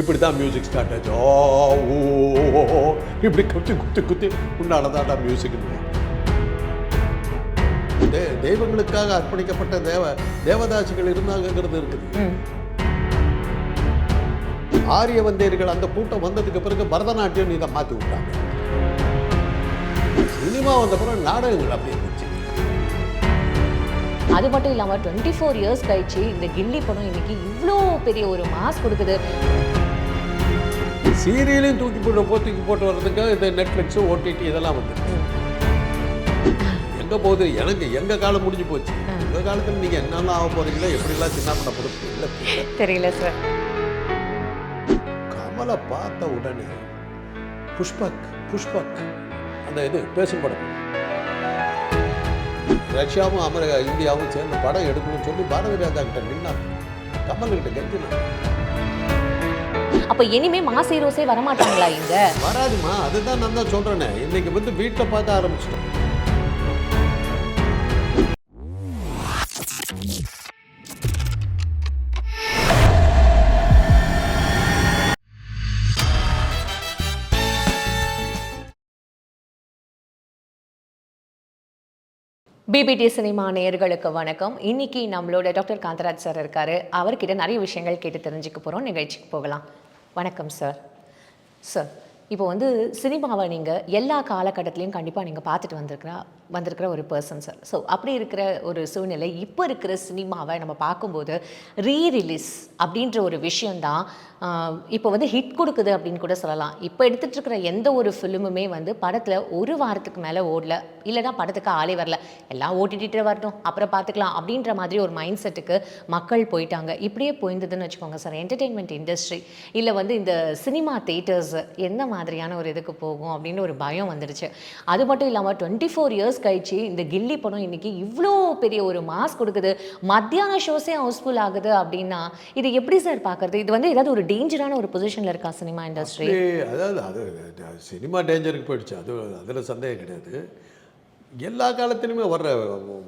இப்படி தான் music start ஆச்சு ஓ இப்படி குத்தி குத்தி குத்தி உண்டானதாடா மியூசிக்னு தே தெய்வங்களுக்காக அர்ப்பணிக்கப்பட்ட தேவ தேவதாசிகள் இருந்தாங்கங்கிறது இருக்குது. ஆரிய வந்தேர்கள் அந்த கூட்டம் வந்ததுக்கு பிறகு பரதநாட்டியம் இதை மாற்றி விட்டாங்க. சினிமா வந்த பிறகு நாடகங்கள் அப்படி இருந்துச்சு அது மட்டும் இல்லாமல் டுவெண்ட்டி ஃபோர் இயர்ஸ் கழிச்சு இந்த கில்லி படம் இன்னைக்கு இவ்வளோ பெரிய ஒரு மாஸ் கொடுக்குது. சீரியலையும் தூக்கி போட்டு தூக்கி போட்டு வர்றதுக்கு இந்த நெட்ஃப்ளிக்ஸு ஓடிடி இதெல்லாம் வந்து எங்கே போகுது? எனக்கு எங்கள் காலம் முடிஞ்சு போச்சு. உங்கள் காலத்தில் நீங்கள் என்னெல்லாம் ஆக போகிறீங்களோ எப்படிலாம் சின்ன பண்ண போகிறது இல்லை தெரியல சார் கமலை பார்த்த உடனே புஷ்பக் புஷ்பக் அந்த இது பேசும் படம். ரஷ்யாவும் அமெரிக்கா இந்தியாவும் சேர்ந்து படம் எடுக்கணும்னு சொல்லி பாரதி ராஜா கிட்ட நின்னாங்க. கமல் கிட்ட கெஞ்சினாங்க. அப்போ இனிமே மாஸ் ஹீரோஸே வரமாட்டாங்களா இங்க? வராதுமா அதுதான் நான் தான் சொல்றேனே. இன்னைக்கு வந்து வீட்டில் பார்க்க ஆரம்பிச்சிட்டோம். பிபிடி சினிமா நேயர்களுக்கு வணக்கம். இன்னைக்கு நம்மளோட டாக்டர் காந்தராஜ் சார் இருக்காரு. அவர்கிட்ட நிறைய விஷயங்கள் கேட்டு தெரிஞ்சுக்க போகிறோம் நிகழ்ச்சிக்கு போகலாம். வணக்கம் சார் சார் இப்போ வந்து சினிமாவை நீங்கள் எல்லா காலகட்டத்திலையும் கண்டிப்பாக நீங்கள் பார்த்துட்டு வந்திருக்கிற வந்திருக்கிற ஒரு பர்சன் சார் ஸோ அப்படி இருக்கிற ஒரு சூழ்நிலை இப்போ இருக்கிற சினிமாவை நம்ம பார்க்கும்போது ரீ ரிலீஸ் அப்படின்ற ஒரு விஷயந்தான் இப்போ வந்து ஹிட் கொடுக்குது அப்படின்னு கூட சொல்லலாம். இப்போ எடுத்துகிட்ருக்கிற இருக்கிற எந்த ஒரு ஃபிலிமுமே வந்து படத்தில் ஒரு வாரத்துக்கு மேலே ஓடல. இல்லைன்னா படத்துக்கு ஆளே வரல. எல்லாம் ஓட்டிட்டு வரட்டும் அப்புறம் பார்த்துக்கலாம் அப்படின்ற மாதிரி ஒரு மைண்ட் செட்டுக்கு மக்கள் போயிட்டாங்க. இப்படியே போயிருந்ததுன்னு வச்சுக்கோங்க சார் என்டர்டெயின்மெண்ட் இண்டஸ்ட்ரி இல்லை வந்து இந்த சினிமா தேட்டர்ஸ் எந்த மாதிரியான ஒரு இதுக்கு போகும் அப்படின்னு ஒரு பயம் வந்துடுச்சு அது மட்டும் இல்லாமல் டுவெண்ட்டி ஃபோர் இயர்ஸ் கழிச்சு இந்த கில்லி படம் இன்னைக்கு இவ்வளோ பெரிய ஒரு மாஸ் கொடுக்குது. மத்தியான ஷோஸே ஹவுஸ்ஃபுல் ஆகுது அப்படின்னா இது எப்படி சார் பார்க்கறது? இது வந்து ஏதாவது ஒரு டேஞ்சரான ஒரு பொசிஷனில் இருக்கா சினிமா இண்டஸ்ட்ரி அதாவது அது சினிமா டேஞ்சருக்கு போயிடுச்சு. அது அதில் சந்தேகம் கிடையாது. எல்லா காலத்திலுமே வர்ற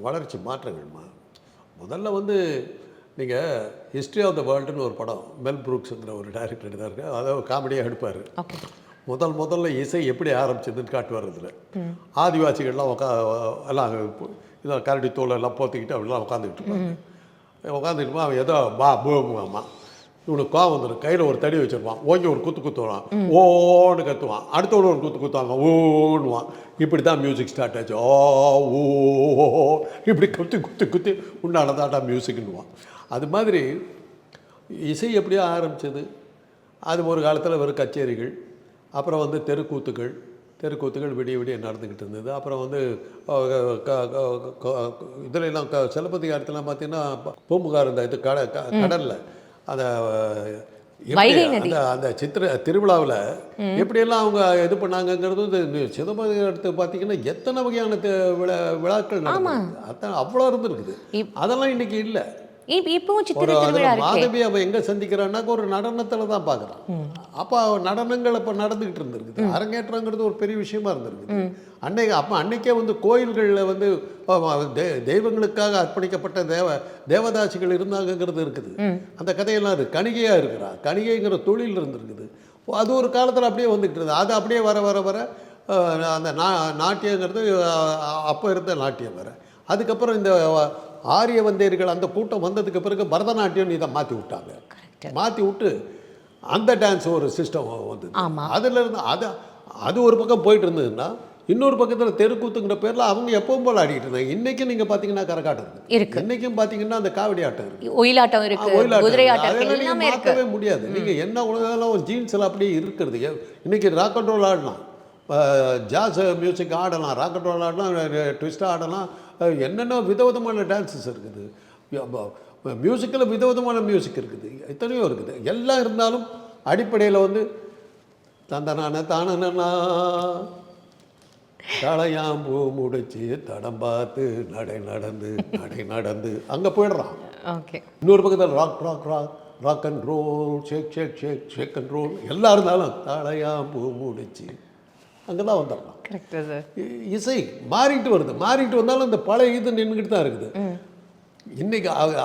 வளர்ச்சி மாற்றங்கள்மா. முதல்ல வந்து நீங்கள் ஹிஸ்ட்ரி ஆஃப் த வேர்ல்டுன்னு ஒரு படம் மெல் ப்ரூக்ஸுங்கிற ஒரு டைரக்டர் எடுத்தாரு அதாவது காமெடியாக எடுப்பார். முதல் முதல்ல இசை எப்படி ஆரம்பிச்சதுன்னு காட்டுவார் இதில் ஆதிவாசிகள்லாம் உட்கா எல்லாம் இதான் கரடி தோல் எல்லாம் போத்திக்கிட்டு அப்படிலாம் உட்காந்துக்கிட்டு இருப்பாங்க. உட்காந்துக்கிட்டு அவன் ஏதோ பா பூமாமா இவனுக்கு கோவம் வந்துடும். கையில் ஒரு தடி வச்சிருப்பான். ஓங்கி ஒரு குத்து குத்துவான் ஓன்னு கத்துவான். அடுத்தவனு ஒரு குத்து குத்துவாங்க. ஓன்னுவான். இப்படி தான் மியூசிக் ஸ்டார்ட் ஆச்சு. ஓ ஓ இப்படி குத்தி குத்தி குத்தி. உண்டானதாட்டா மியூசிக்னுவான் அது மாதிரி இசை எப்படியோ ஆரம்பிச்சது. அது ஒரு காலத்தில் வெறும் கச்சேரிகள். அப்புறம் வந்து தெருக்கூத்துகள் தெருக்கூத்துகள் விடிய விடிய நடந்துக்கிட்டு இருந்தது. அப்புறம் வந்து இதில் எல்லாம் க சிலப்பதிகாரத்துலாம் பார்த்தீங்கன்னா பூம்புகார் இந்த இது கட கடல்ல அந்த எப்படி. அந்த சித்திர திருவிழாவில் எப்படியெல்லாம் அவங்க இது பண்ணாங்கங்கிறது வந்து சிதம்பரத்தை பார்த்தீங்கன்னா எத்தனை வகையான விழாக்கள் நடக்குது அதான் அவ்வளோ இருந்திருக்குது. அதெல்லாம் இன்னைக்கு இல்லை. இப்பவும் சித்திரை திருவிழா இருக்கே. மாதவி அவன் எங்கே சந்திக்கிறான்னாக்க ஒரு நடனத்தில் தான் பார்க்குறான் அப்போ நடனங்கள் அப்போ நடந்துக்கிட்டு இருந்திருக்குது. அரங்கேற்றங்கிறது ஒரு பெரிய விஷயமா இருந்திருக்குது. அன்னைக்கு அப்போ அன்னைக்கே வந்து கோயில்களில் வந்து தெய்வங்களுக்காக அர்ப்பணிக்கப்பட்ட தேவ தேவதாசிகள் இருந்தாங்கங்கிறது இருக்குது. அந்த கதையெல்லாம் இருக்குது கணிகையாக இருக்கிறா? கணிகைங்கிற தொழில் இருந்திருக்குது. அது ஒரு காலத்தில் அப்படியே வந்துக்கிட்டு இருந்தது. அது அப்படியே வர வர வர அந்த நா நாட்டியங்கிறது அப்போ இருந்த நாட்டியம் வேறு. அதுக்கப்புறம் இந்த ஆரிய வந்தேர்கள் அந்த கூட்டம் வந்ததுக்கு பிறகு பரதநாட்டியம் இதை மாற்றி விட்டாங்க. மாற்றி விட்டு அந்த டான்ஸ் ஒரு சிஸ்டம் வந்தது. ஆமா. அதுல இருந்து அது அது ஒரு பக்கம் போயிட்டு இருந்ததுன்னா இன்னொரு பக்கத்தில் தெருக்கூத்துங்கிற பேரில் அவங்க எப்பவும் போல் ஆடிட்டு இருந்தாங்க. இன்றைக்கும் நீங்கள் பார்த்தீங்கன்னா கரகாட்டம் இருக்கு. இன்றைக்கும் பார்த்தீங்கன்னா அந்த காவடி ஆட்டம் இருக்கு. ஒயிலாட்டம் இருக்கு ஒயிலாட்டம் மாற்றவே முடியாது. நீங்கள் என்ன உலகெல்லாம் ஒரு ஜீன்ஸில் அப்படியே இருக்கிறது. இன்னைக்கு ராக் அண்ட் ரோல் ஆடலாம். ஜாஸ் மியூசிக் ஆடலாம் ராக் அண்ட் ரோல் ஆடலாம் ட்விஸ்டாக ஆடலாம். என்னென்ன விதவிதமான டான்ஸஸ் இருக்குது. மியூசிக்கில் விதவிதமான மியூசிக் இருக்குது. எத்தனையோ இருக்குது. எல்லாம் இருந்தாலும் அடிப்படையில் வந்து தந்தனான தானனா தலையாம்பூ முடிச்சு தடம் பார்த்து நடை நடந்து நடை நடந்து அங்கே போயிடுறான். ஓகே. இன்னொரு பக்கத்தில் rock rock rock rock and roll shake shake shake shake and roll எல்லாம் இருந்தாலும் தலையாம்பூ முடிச்சு அங்கே தான் வந்துடுறான் கரெக்ட் சார் இ- இசை மாறிட்டு வருது. மாறிட்டு வந்தாலும் இந்த பழைய இது நின்றுக்கிட்டு தான் இருக்குது.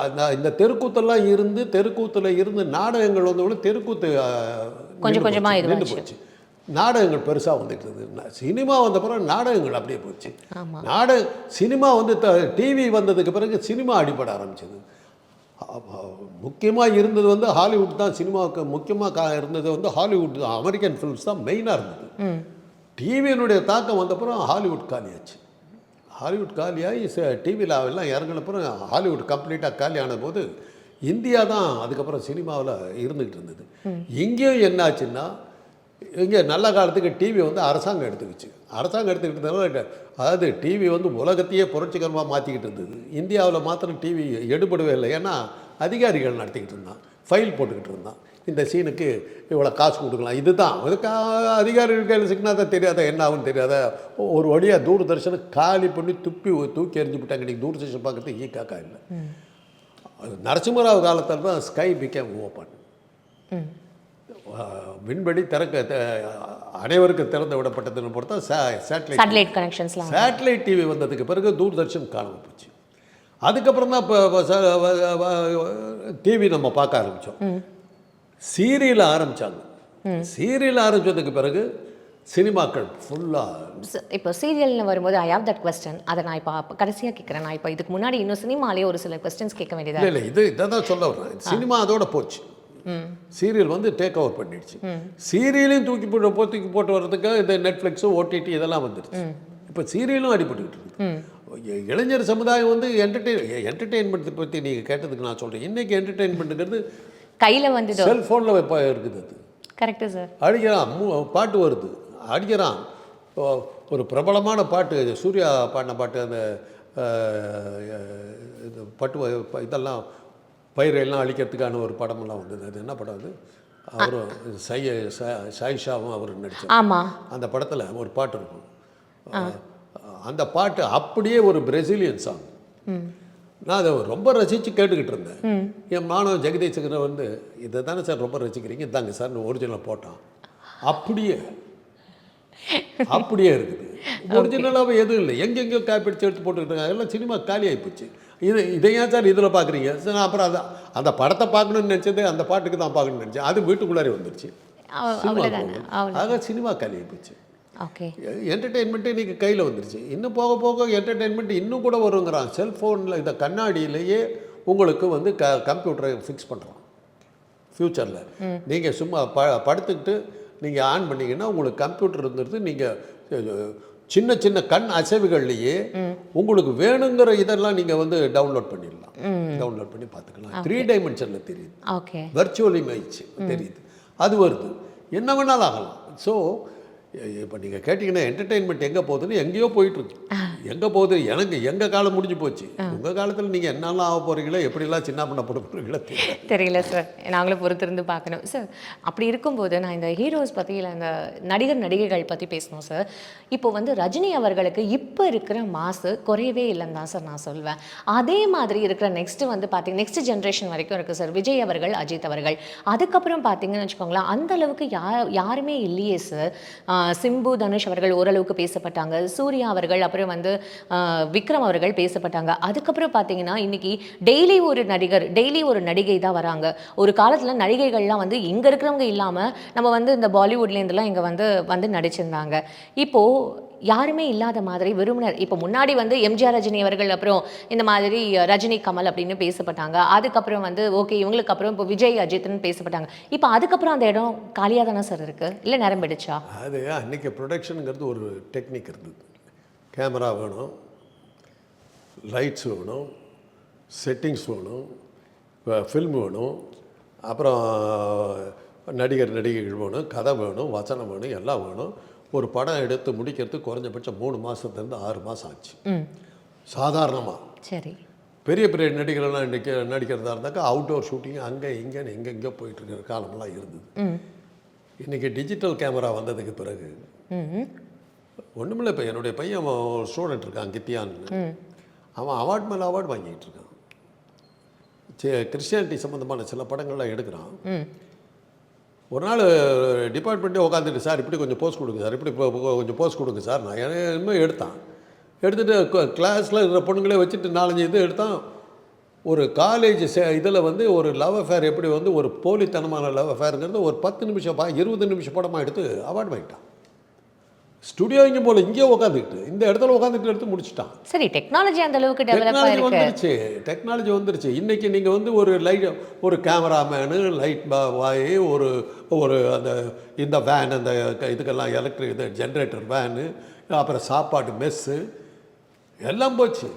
அந்த- இந்த தெருக்கூத்தெல்லாம் இருந்து தெருக்கூத்துல இருந்து நாடகங்கள் வந்த கூட தெருக்கூத்து கொஞ்சம் நின்னு கொஞ்சமா போச்சு, நாடகங்கள் பெருசாக வந்துட்டு இருந்தது சினிமா வந்த பிறகு நாடகங்கள் அப்படியே போச்சு. நாடக சினிமா வந்து டிவி வந்ததுக்கு பிறகு சினிமா அடிபட ஆரம்பிச்சது. முக்கியமாக இருந்தது வந்து ஹாலிவுட் தான். சினிமாவுக்கு முக்கியமாக இருந்தது வந்து ஹாலிவுட் தான். அமெரிக்கன் ஃபிலிம்ஸ் தான் மெயினாக இருந்தது. டிவியினுடைய தாக்கம் வந்தப்புறம் ஹாலிவுட் காலியாச்சு. ஹாலிவுட் காலியாகி டிவியில் எல்லாம் இறங்கினப்புறம் ஹாலிவுட் கம்ப்ளீட்டாக காலியான போது இந்தியா தான் அதுக்கப்புறம் சினிமாவில் இருந்துகிட்டு இருந்தது. இங்கேயும் என்னாச்சுன்னா இங்கே நல்ல காலத்துக்கு டிவி வந்து அரசாங்கம் எடுத்துக்கிச்சு. அரசாங்கம் எடுத்துக்கிட்டதுனால அதாவது டிவி வந்து உலகத்தையே புரட்சிகரமாக மாற்றிக்கிட்டு இருந்தது. இந்தியாவில் மாத்திரம் டிவி எடுபடவே இல்லை. ஏன்னா அதிகாரிகள் நடத்திக்கிட்டு இருந்தான். ஃபைல் போட்டுக்கிட்டு இருந்தான். இந்த சீனுக்கு இவ்வளோ காசு கொடுக்கலாம். இதுதான். அதுக்கு அதிகாரிகள் கையில் சிக்கினா தான் தெரியாத என்ன ஆகும்னு தெரியாத ஒரு வழியாக தூர்தர்ஷனை காலி பண்ணி துப்பி தூக்கி எறிஞ்சு விட்டாங்க இன்றைக்கி தூர்தர்ஷன் பார்க்கறதுக்கு ஈ காக்கா இல்லை. அது நரசிம்மராவ் காலத்தில் தான் ஸ்கை பிகேம் ஓப்பன் விண்வெளி திறக்க அனைவருக்கும் திறந்து விடப்பட்டதுன்னு பொறுத்தா சேட்டலைட் சேட்டலைட் கனெக்ஷன்ஸ்லாம் சேட்டலைட் டிவி வந்ததுக்கு பிறகு தூர்தர்ஷன் காணாம போச்சு. அதுக்கப்புறம் தான் இப்போ டிவி நம்ம பார்க்க ஆரம்பித்தோம் சீரியல் ஆரம்பித்தாங்க சீரியல் ஆரம்பித்ததுக்கு பிறகு சினிமாக்கள் ஃபுல்லாக இப்போ சீரியல்னு வரும்போது ஐ ஹாவ் தட் கொஸ்டின் அதை நான் இப்போ கடைசியாக கேட்குறேன் நான் இப்போ இதுக்கு முன்னாடி இன்னும் சினிமாலேயே ஒரு சில கொஸ்டின்ஸ் கேட்க வேண்டியதா இல்லை இது இதை தான் சொல்ல வரேன் சினிமா அதோட போச்சு. சீரியல் வந்து டேக் ஓவர் பண்ணிடுச்சு. சீரியலையும் தூக்கி போட்டு தூக்கி போட்டு வர்றதுக்கு இந்த நெட்ஃப்ளிக்ஸு ஓடிடி இதெல்லாம் வந்துடுச்சு. இப்போ சீரியலும் அடிபட்டுக்கிட்டு இருக்கு. இளைஞர் சமுதாயம் வந்து என்டர்டெயின் என்டர்டெயின்மெண்ட் பற்றி நீங்கள் கேட்டதுக்கு நான் சொல்கிறேன் இன்றைக்கி என்டர்டெயின்மெண்ட்டுங்கிறது கையில் வந்துடும் செல்ஃபோனில் இருக்குது அது. கரெக்டு சார் அடிக்கிறான். பாட்டு வருது. அடிக்கிறான். ஒரு பிரபலமான பாட்டு சூர்யா பாடின பாட்டு அந்த பட்டு இதெல்லாம் பயிரெல்லாம் அழிக்கிறதுக்கான ஒரு படமெல்லாம் வந்தது. அது என்ன படம் அது? அவரும் சை சாயிஷாவும் அவர் நடித்தார் ஆமாம் அந்த படத்தில் ஒரு பாட்டு இருக்கும். அந்த பாட்டு அப்படியே ஒரு பிரசிலியன் சாங் நான் அதை ரொம்ப ரசித்து கேட்டுக்கிட்டு இருந்தேன். என் மாணவன் ஜெகதீசகர் வந்து இதை தானே சார் ரொம்ப ரசிக்கிறீங்க? இதாங்க சார் ஒரிஜினல் போட்டான். அப்படியே அப்படியே இருக்குது. ஒரிஜினலாகவே எதுவும் இல்லை. எங்கெங்கேயோ காப்பிடிச்சு எடுத்து போட்டுக்கிட்டு இருக்காங்க. எல்லாம் சினிமா காலியாகி போச்சு இது இதை ஏன் சார் இதில் பார்க்குறீங்க சார் நான் அப்புறம் அதை அந்த படத்தை பார்க்கணும்னு நினச்சது அந்த பாட்டுக்கு தான் பார்க்கணும்னு நினச்சேன். அது வீட்டுக்குள்ளாரே வந்துருச்சு. ஆக சினிமா காலியாகி போச்சு ஓகே என்டர்டெயின்மெண்ட்டு இன்றைக்கி கையில் வந்துருச்சு. இன்னும் போக போக என்டர்டெயின்மெண்ட் இன்னும் கூட வருங்கிறான். செல்ஃபோனில் இந்த கண்ணாடியிலேயே உங்களுக்கு வந்து க கம்ப்யூட்டரை ஃபிக்ஸ் பண்ணுறான் ஃப்யூச்சரில் நீங்கள் சும்மா ப படுத்துக்கிட்டு நீங்கள் ஆன் பண்ணீங்கன்னா உங்களுக்கு கம்ப்யூட்டர் இருந்துட்டு நீங்கள் சின்ன சின்ன கண் அசைவுகள்லையே உங்களுக்கு வேணுங்கிற இதெல்லாம் நீங்கள் வந்து டவுன்லோட் பண்ணிடலாம். டவுன்லோட் பண்ணி பார்த்துக்கலாம். த்ரீ டைமென்ஷனில் தெரியுது. ஓகே வர்ச்சுவல் இமேஜ் தெரியுது. அது வருது. என்ன வேணாலும் ஆகலாம். ஸோ இப்போ நீங்கள் கேட்டிங்கன்னா என்டர்டெயின்மெண்ட் எங்கே போகுதுன்னு எங்கேயோ போயிட்டுருக்கு. எங்கே போகுது? எனக்கு எங்கள் காலம் முடிஞ்சு போச்சு. உங்கள் காலத்தில் நீங்கள் என்னெல்லாம் ஆக போகிறீங்களோ எப்படிலாம் சின்ன பண்ண போட போகிறீங்களோ தெரியல. சார் நாங்களும் பொறுத்திருந்து பார்க்கணும். சார் அப்படி இருக்கும்போது நான் இந்த ஹீரோஸ் பற்றி இல்லை இந்த நடிகர் நடிகைகள் பற்றி பேசணும் சார் இப்போ வந்து ரஜினி அவர்களுக்கு இப்போ இருக்கிற மாசு குறையவே இல்லைன்னு தான் சார் நான் சொல்வேன். அதே மாதிரி இருக்கிற நெக்ஸ்ட் வந்து பார்த்தீங்க நெக்ஸ்ட் ஜென்ரேஷன் வரைக்கும் இருக்குது சார் விஜய் அவர்கள் அஜித் அவர்கள். அதுக்கப்புறம் பார்த்தீங்கன்னு வச்சுக்கோங்களேன் அந்த அளவுக்கு யா யாருமே இல்லையே சார் சிம்பு தனுஷ் அவர்கள் ஓரளவுக்கு பேசப்பட்டாங்க. சூர்யா அவர்கள் அப்புறம் வந்து விக்ரம் அவர்கள் பேசப்பட்டாங்க. அதுக்கப்புறம் பார்த்தீங்கன்னா இன்னைக்கு டெய்லி ஒரு நடிகர் டெய்லி ஒரு நடிகை தான் வராங்க. ஒரு காலத்தில் நடிகைகள்லாம் வந்து இங்கே இருக்கிறவங்க இல்லாமல் நம்ம வந்து இந்த பாலிவுட்லேருந்துலாம் இங்கே வந்து வந்து நடிச்சிருந்தாங்க. இப்போது யாருமே இல்லாத மாதிரி விரும்பினர். இப்போ முன்னாடி வந்து எம்ஜிஆர் ரஜினி அவர்கள் அப்புறம் இந்த மாதிரி ரஜினி கமல் அப்படின்னு பேசப்பட்டாங்க. அதுக்கப்புறம் வந்து ஓகே இவங்களுக்கு அப்புறம் இப்போ விஜய் அஜித்னு பேசப்பட்டாங்க. இப்போ அதுக்கப்புறம் அந்த இடம் காலியாக தானே சார் இருக்குது இல்லை நிரம்பிடுச்சா அது அன்றைக்கி ப்ரொடக்ஷனுங்கிறது ஒரு டெக்னிக் இருந்தது கேமரா வேணும் லைட்ஸ் வேணும் செட்டிங்ஸ் வேணும் ஃபில்ம் வேணும் அப்புறம் நடிகர் நடிகைகள் வேணும் கதை வேணும் வசனம் வேணும் எல்லாம் வேணும். ஒரு படம் எடுத்து முடிக்கிறதுக்கு குறைஞ்சபட்சம் மூணு மாதத்துலேருந்து ஆறு மாதம் ஆச்சு. சாதாரணமாக சரி. பெரிய பெரிய நடிகர்கள்லாம் நடிக்க நடிக்கிறதா இருந்தாக்கா அவுட்டோர் ஷூட்டிங் அங்கே இங்கேன்னு எங்கெங்கேயோ போயிட்டுருக்கிற காலமெல்லாம் இருந்தது. இன்றைக்கி டிஜிட்டல் கேமரா வந்ததுக்கு பிறகு ஒன்றுமில்ல இப்போ என்னுடைய பையன் ஒரு ஸ்டூடெண்ட் இருக்கான் கித்தியான்னு. அவன் அவார்ட் மேலே அவார்டு வாங்கிட்டு இருக்கான். கிறிஸ்டியானிட்டி சம்மந்தமான சில படங்கள்லாம் எடுக்கிறான். ஒரு நாள் டிபார்ட்மெண்ட்டே உட்காந்துட்டு சார் இப்படி கொஞ்சம் போஸ்ட் கொடுங்க சார். இப்படி கொஞ்சம் போஸ்ட் கொடுங்க சார். நான் என்ன- எடுத்தான். எடுத்துகிட்டு கிளாஸில் இருக்கிற பொண்ணுங்களே வச்சுட்டு நாலஞ்சு இது எடுத்தான். ஒரு காலேஜ் இதில் வந்து ஒரு லவ் அஃபேர் எப்படி வந்து ஒரு போலித்தனமான லவ் அஃபேருங்கிறது ஒரு பத்து நிமிஷம் பா இருபது நிமிஷம் படமாக எடுத்து அவார்ட் வாங்கிட்டான் ஸ்டுடியோ இங்கே போல இங்கேயே உட்காந்துக்கிட்டு இந்த இடத்துல உட்காந்துட்டு எடுத்து முடிச்சிட்டான். சரி டெக்னாலஜி அந்த அளவுக்கு டெக்னாலஜி வந்துருச்சு டெக்னாலஜி வந்துருச்சு. இன்றைக்கி நீங்கள் வந்து ஒரு லைட் ஒரு கேமராமேனு லைட் பாய் ஒரு ஒரு அந்த இந்த வேன் அந்த இதுக்கெல்லாம் எலக்ட்ரிக் இது ஜென்ரேட்டர் வேனு அப்புறம் சாப்பாடு மெஸ்ஸு எல்லாம் போச்சு.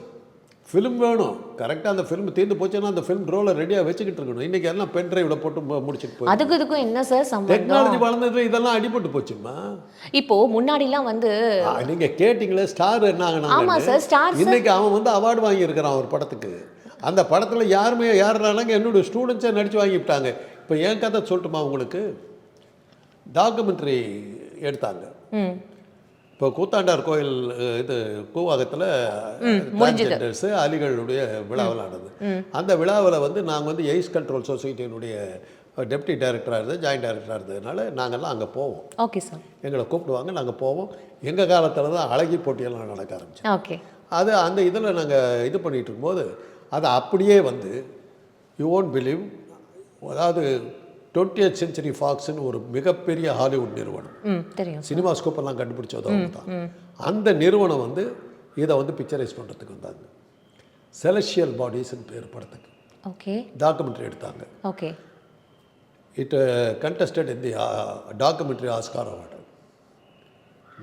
ஃபிலிம் வேணும். கரெக்டாக அந்த ஃபிலிம் தீர்ந்து போச்சுன்னா அந்த ஃபிலிம் ரோலை ரெடியாக வச்சுக்கிட்டு இருக்கணும். இன்றைக்கி எல்லாம் பென் ட்ரைவில் போட்டு முடிச்சிட்டு போய் அதுக்கு இதுக்கும் என்ன சார் டெக்னாலஜி வளர்ந்ததுல இதெல்லாம் அடிபட்டு போச்சுமா? இப்போ முன்னாடிலாம் வந்து ஆ, நீங்க கேட்டிங்களே ஸ்டார் என்ன ஆகினாங்க சார், stars- இன்னைக்கு அவன் வந்து அவார்டு வாங்கியிருக்கிறான் ஒரு படத்துக்கு. அந்த படத்தில் யாருமே யாருனாங்க என்னுடைய ஸ்டூடெண்ட்ஸே நடித்து வாங்கிவிட்டாங்க. இப்போ என் கதை சொல்லட்டுமா உங்களுக்கு? டாக்குமெண்ட்ரி எடுத்தாங்க. இப்போ கூத்தாண்டார் கோயில் இது கூவாகத்தில் டிரான்ஸ்ஜெண்டர்ஸு அலிகளுடைய விழாவில் நடந்தது அந்த விழாவில் வந்து நாங்கள் வந்து எய்ஸ் கண்ட்ரோல் சொசைட்டியினுடைய டெப்டி டைரக்டராக இருந்தது ஜாயின்ட் டைரக்டராக இருந்ததுனால நாங்கள்லாம் அங்கே போவோம். Okay sir. எங்களை கூப்பிடுவாங்க நாங்கள் போவோம். எங்கள் காலத்தில் தான் அழகி போட்டியெல்லாம் நடக்க ஆரம்பிச்சு ஓகே. அது அந்த இதில் நாங்கள் இது பண்ணிகிட்டு இருக்கும்போது அதை அப்படியே வந்து யூ ஓன்ட் பிலீவ் அதாவது 20th செஞ்சுரி ஃபாக்ஸ்னு ஒரு மிகப்பெரிய ஹாலிவுட் நிறுவனம். சினிமா ஸ்கோப்பெல்லாம் கண்டுபிடிச்சது அவங்க தான் அந்த நிறுவனம் வந்து இதை வந்து பிக்சரைஸ் பண்ணுறதுக்கு வந்தாங்க. செலஷியல் பாடிஸ்ன்னு பேர் படத்துக்கு. ஓகே. டாக்குமெண்ட்ரி எடுத்தாங்க. Okay. It contested in the documentary Oscar award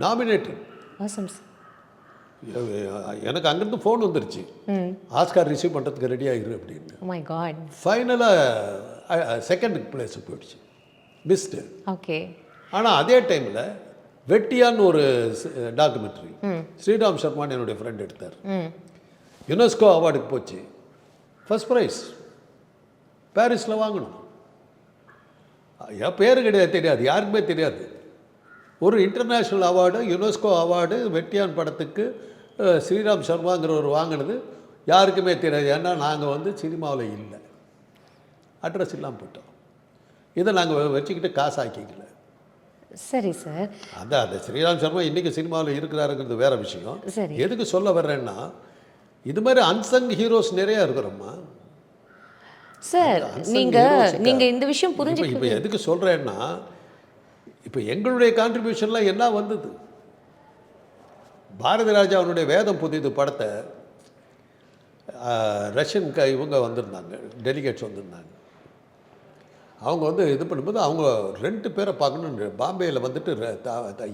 nominated எனக்கு அங்கேருந்து ஃபோன் வந்துருச்சு. ஆஸ்கார் ரிசீவ் பண்ணுறதுக்கு ரெடி ஆகிரு அப்படின்னு. ஃபைனலாக செகண்ட் பிளேஸுக்கு போயிடுச்சு. மிஸ்டு ஓகே ஆனால் அதே டைமில் வெட்டியான்னு ஒரு டாக்குமெண்ட்ரி ஸ்ரீராம் சர்மான்னு என்னுடைய ஃப்ரெண்ட் எடுத்தார். யுனெஸ்கோ அவார்டுக்கு போச்சு. ஃபர்ஸ்ட் ப்ரைஸ் பாரிஸில் வாங்கணும். என் பேர் கிடையாது தெரியாது. யாருக்குமே தெரியாது. ஒரு இன்டர்நேஷ்னல் அவார்டு யுனெஸ்கோ அவார்டு வெட்டியான் படத்துக்கு ஸ்ரீராம் சர்மாங்கிறவர் வாங்கினது யாருக்குமே தெரியாது. ஏன்னா நாங்கள் வந்து சினிமாவில் இல்லை. அட்ரஸ் இல்லாமல் போட்டோம் இதை நாங்கள் வச்சுக்கிட்டு காசு ஆக்கிக்கல சரி சார். அதான் அந்த ஸ்ரீராம் சர்மா இன்றைக்கி சினிமாவில் இருக்கிறாருங்கிறது வேற விஷயம். எதுக்கு சொல்ல வர்றேன்னா இது மாதிரி அன்சங் ஹீரோஸ் நிறைய இருக்கிறோம்மா. சார் unsung நீங்க heroes இருக்கா? நீங்க இந்த விஷயம் புரிஞ்சு இப்போ எதுக்கு சொல்கிறேன்னா இப்போ எங்களுடைய கான்ட்ரிபியூஷன்லாம் என்ன வந்தது? பாரதி ராஜா அவனுடைய வேதம் புதிது படத்தை ரஷ்யன் க இவங்க வந்திருந்தாங்க டெலிகேட்ஸ் வந்திருந்தாங்க. அவங்க வந்து இது பண்ணும்போது அவங்க ரெண்டு பேரை பார்க்கணுன்னு பாம்பேயில் வந்துட்டு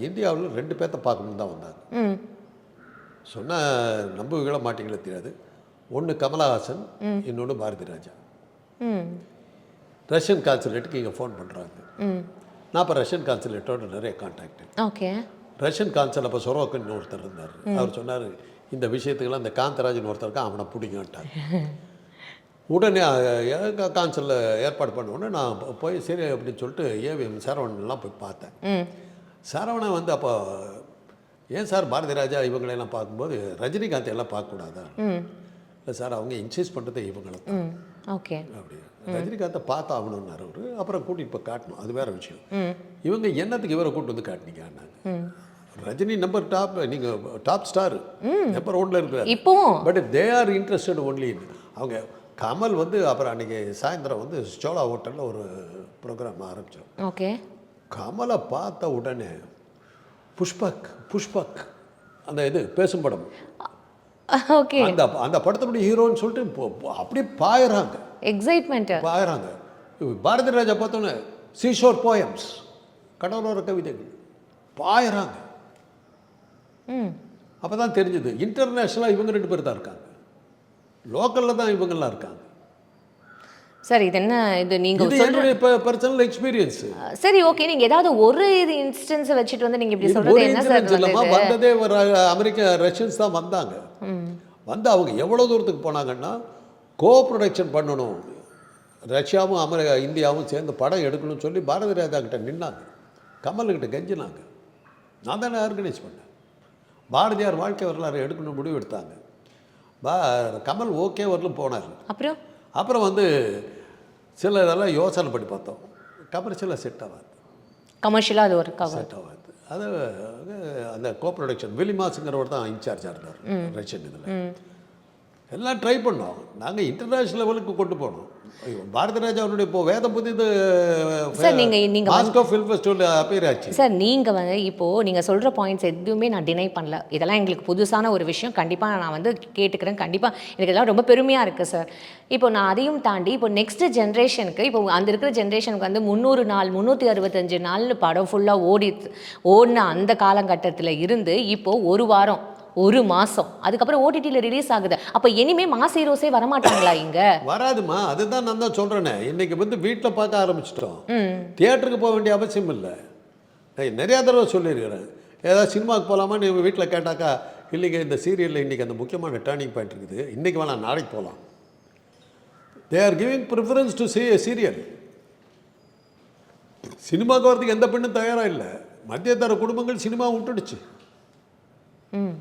இந்தியாவில் ரெண்டு பேர்த்த பார்க்கணுன்னு தான் வந்தாங்க. சொன்னால் நம்புவீங்களா மாட்டீங்களே தெரியாது. ஒன்று கமலஹாசன் இன்னொன்று பாரதி ராஜா. ரஷ்யன் கான்சுலேட்டுக்கு இங்கே ஃபோன் பண்ணுறாங்க நான் இப்போ ரஷ்யன் கான்சுலேட்டோட நிறைய கான்டாக்ட் ஓகே. ரஷ்யன் கான்சல் அப்போ சொரோக்கன் ஒருத்தர் இருந்தார். அவர் சொன்னார் இந்த விஷயத்துக்கெல்லாம் இந்த காந்தராஜன் ஒருத்தர் இருக்கான் அவனை பிடிங்கட்டார் உடனே கான்சலில் ஏற்பாடு பண்ண உடனே நான் போய் சரி அப்படின்னு சொல்லிட்டு ஏவிஎம் சரவணன்லாம் போய் பார்த்தேன். சரவணன் வந்து அப்போ ஏன் சார் பாரதி ராஜா இவங்களெல்லாம் பார்க்கும்போது ரஜினிகாந்த் எல்லாம் பார்க்கக்கூடாதா? இல்லை சார் அவங்க இன்சைஸ் பண்ணுறதே இவங்களை ஓகே. அப்படி. ரஜினிகாந்தை பார்த்து ஆகணும்னாரு அவரு. அப்புறம் கூட்டிட்டு போய் காட்டணும். அது வேற விஷயம். இவங்க என்னத்துக்கு இவரை கூட்டு வந்து காட்டினீங்கன்னாங்க? ம். ரஜினி நம்பர் டாப் நீங்கள் டாப் ஸ்டார் நம்பர் ஒன்ல இருக்கிறார். இப்போவும். But they are interested only அவங்க கமல் வந்து அப்புறம் அன்றைக்கி சாயந்தரம் வந்து சோழா ஹோட்டலில் ஒரு ப்ரோக்ராம் ஆரம்பித்தோம் ஓகே. கமலை பார்த்த உடனே புஷ்பக் புஷ்பக். அந்த இது பேசும் படம். ஓகே. அந்த அந்த படத்தினுடைய ஹீரோன்னு சொல்லிட்டு அப்படியே பாயறாங்க. எக்ஸைட்மெண்ட் பாயறாங்க. பாரதி ராஜா பார்த்தோன்னே சீஷோர் போயம்ஸ் கடலோர கவிதைகள். பாயறாங்க. ம். அப்போ தான் தெரிஞ்சுது இன்டர்நேஷ்னலாக இவங்க ரெண்டு பேர் தான் இருக்காங்க. லோக்கலில் தான் இவங்கெல்லாம் இருக்காங்க. சார் இது என்ன இது நீங்க இது சொல்ற என்னுடைய பர்சனல் எக்ஸ்பீரியன்ஸ் சரி ஓகே நீங்க ஏதாவது ஒரு இது இன்ஸ்டன்ஸ் வச்சுட்டு வந்து நீங்க இப்படி ஒரு சொல்றது என்ன சார் வந்து வந்ததே அமெரிக்க ரஷ்யன்ஸ் தான் வந்தாங்க. வந்து அவங்க எவ்வளோ தூரத்துக்கு போனாங்கன்னா கோ ப்ரொடக்ஷன் பண்ணணும். ரஷ்யாவும் அமெரிக்கா இந்தியாவும் சேர்ந்து படம் எடுக்கணும்னு சொல்லி பாரதி ராஜா கிட்ட நின்னாங்க. கமல்கிட்ட கெஞ்சினாங்க. நான் தானே ஆர்கனைஸ் பண்ணேன். பாரதியார் வாழ்க்கை வரலாறு எடுக்கணும்னு முடிவு எடுத்தாங்க பா கமல் ஓகே வரலும் போனார். அப்புறம்? அப்புறம் வந்து சில இதெல்லாம் யோசனை பண்ணி பார்த்தோம். கமர்ஷியலாக செட் ஆகாது. கமர்ஷியலா அது ஒரு கவர் செட் ஆகாது. அது அந்த கோ ப்ரொடக்ஷன் வில்லிமாஸுங்கிறவர் தான் இன்சார்ஜாக இருந்தார் ரஷ்யன் இதில். எல்லாம் ட்ரை பண்ணோம். நாங்கள் இன்டர்நேஷ்னல் லெவலுக்கு கொண்டு போனோம். பாரதி ராஜா அவருடைய இப்போ வேத புதிது சார், நீங்க- நீங்க மாஸ்கோ ஃபில்ம் ஃபெஸ்டிவல் அப்பேர் ஆச்சு. சார் நீங்கள் வந்து இப்போது நீங்கள் சொல்கிற பாயிண்ட்ஸ் எதுவுமே நான் டினை பண்ணல. இதெல்லாம் எங்களுக்கு புதுசான ஒரு விஷயம். கண்டிப்பாக நான் வந்து கேட்டுக்கிறேன். கண்டிப்பாக எனக்கு இதெல்லாம் ரொம்ப பெருமையாக இருக்குது சார் இப்போ நான் அதையும் தாண்டி இப்போ நெக்ஸ்ட் ஜென்ரேஷனுக்கு இப்போ அந்த இருக்கிற ஜென்ரேஷனுக்கு வந்து முந்நூறு நாள் முந்நூற்றி அறுபத்தஞ்சு நாள்னு படம் ஃபுல்லாக ஓடி ஓடின அந்த காலகட்டத்தில் இருந்து இப்போது ஒரு வாரம் ஒரு மாதம் அதுக்கப்புறம் ஓடிடியில் ரிலீஸ் ஆகுது. அப்போ இனிமே மாஸ் ஹீரோஸே வரமாட்டாங்களா இங்கே? வராதுமா அதுதான் நான் தான் சொல்கிறேனே இன்னைக்கு வந்து வீட்டில் பார்க்க ஆரம்பிச்சிட்டோம். ம். தியேட்டருக்கு போக வேண்டிய அவசியம் இல்லை. நிறையா தடவை சொல்லியிருக்கிறேன். ஏதாவது சினிமாவுக்கு போகலாமா நீ வீட்டில் கேட்டாக்கா இல்லைங்க இந்த சீரியலில் இன்றைக்கி அந்த முக்கியமான டேர்னிங் பாயிண்ட் இருக்குது. இன்றைக்கி வேணாம் நாளைக்கு போகலாம் they are giving preference to C serial சினிமாவுக்கு வரதுக்கு எந்த பெண்ணும் தயாராக இல்லை. மத்தியதர குடும்பங்கள் சினிமா விட்டுடுச்சு. ம்.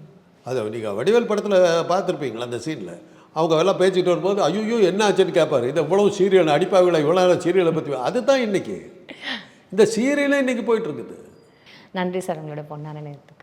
அதை நீங்கள் வடிவேல் படத்தில் பார்த்துருப்பீங்களா அந்த சீனில்? அவங்க எல்லாம் பேசிட்டு வரும்போது ஐயோ என்ன ஆச்சுன்னு கேட்பார் இது இவ்வளோ சீரியல் அடிப்பாவில இவ்வளோ நேரம் சீரியலை பற்றி அதுதான் இன்னைக்கு. இந்த சீரியலே இன்னைக்கு போயிட்டு இருக்குது. நன்றி சார் உங்களோட பொண்ணான நேரத்துக்கு.